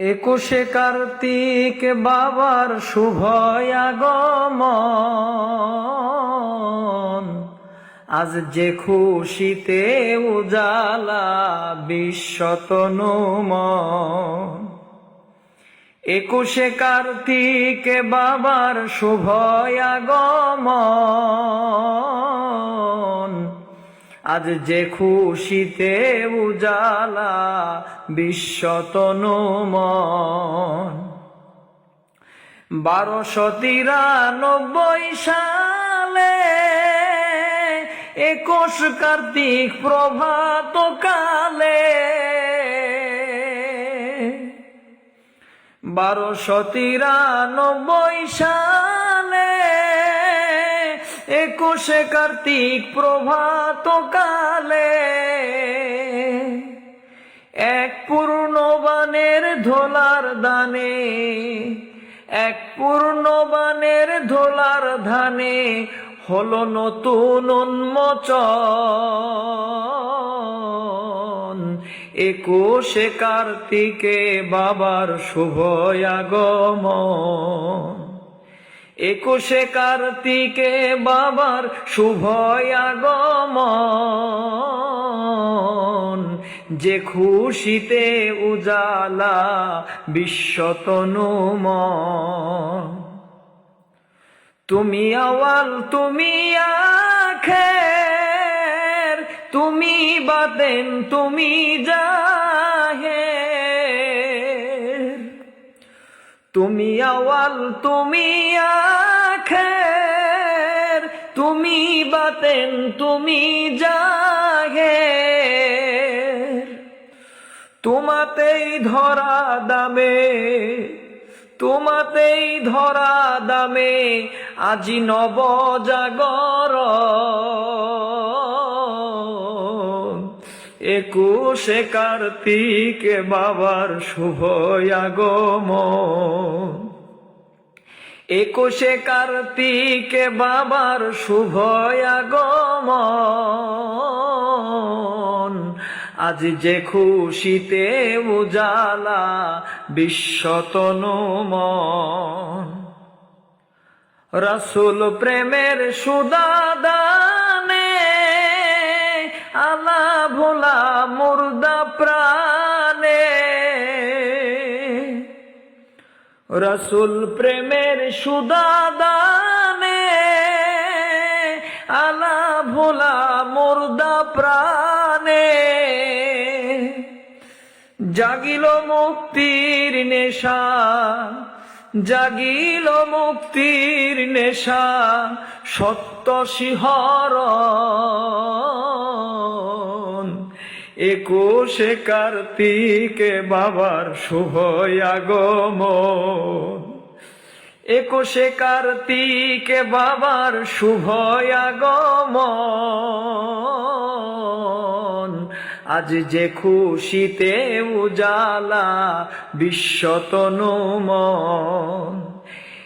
একুশে কার্তিক বাবার শুভ আজ যে খুশিতে উজালা বিশ্বতনুমন। একুশে কার্তিক বাবার শুভ আজ যে খুশিতে উজালা বিশ্বতনুমন। বারোশো তিরানব্বই সালে একুশ কার্তিক প্রভাত কালে বারোশো তিরানব্বই সালে একুশে কার্তিক প্রভাত কালে এক পূর্ণবানের ধোলার দানে, এক পূর্ণবানের ধোলার ধানে হলো নতুন উন্মোচন। একুশে কার্তিকে বাবার শুভ একুশে কার্তিকে বাবার শুভ আগমন। যে খুশিতে উজালা বিশ্বতনুমন তুমি আওয়াল, তুমি আখের, তুমি বাতেন, তুমি জাহের তুমি আওয়াল, তুমি আখের, তুমি বাতেন, তুমি জাহের। তোমাতেই ধরা দামে, তোমাতেই ধরা দামে, আজি নব জাগর একুশে কার্তিক বাবার শুভ আগমন। একুশে কার্তিক বাবার শুভ আগমন। আজ যে খুশিতে উজালা বিশ্বতনুমন। রসুল প্রেমের সুদাদানে রসুল প্রেমের সুদাদানে, আলা ভোলা মুর্দা প্রাণে। জাগিল মুক্তির নেশা, জাগিল মুক্তির নেশা, সত্য শিহর একুশে কার্তিকে বাবার শুভ আগমন। একুশে কার্তিকে বাবার শুভ আগমন। আজ যে খুশিতে উজালা বিশ্বতনুমন।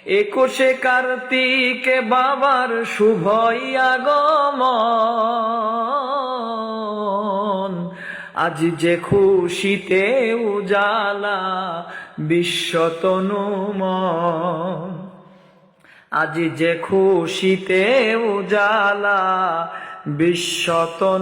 একুশে কার্তিকে বাবার শুভ আগমন। আজ যে খুশিতে উজালা বিশ্বতনুম আজ যে খুশিতে উজালা বিশ্বতনুমন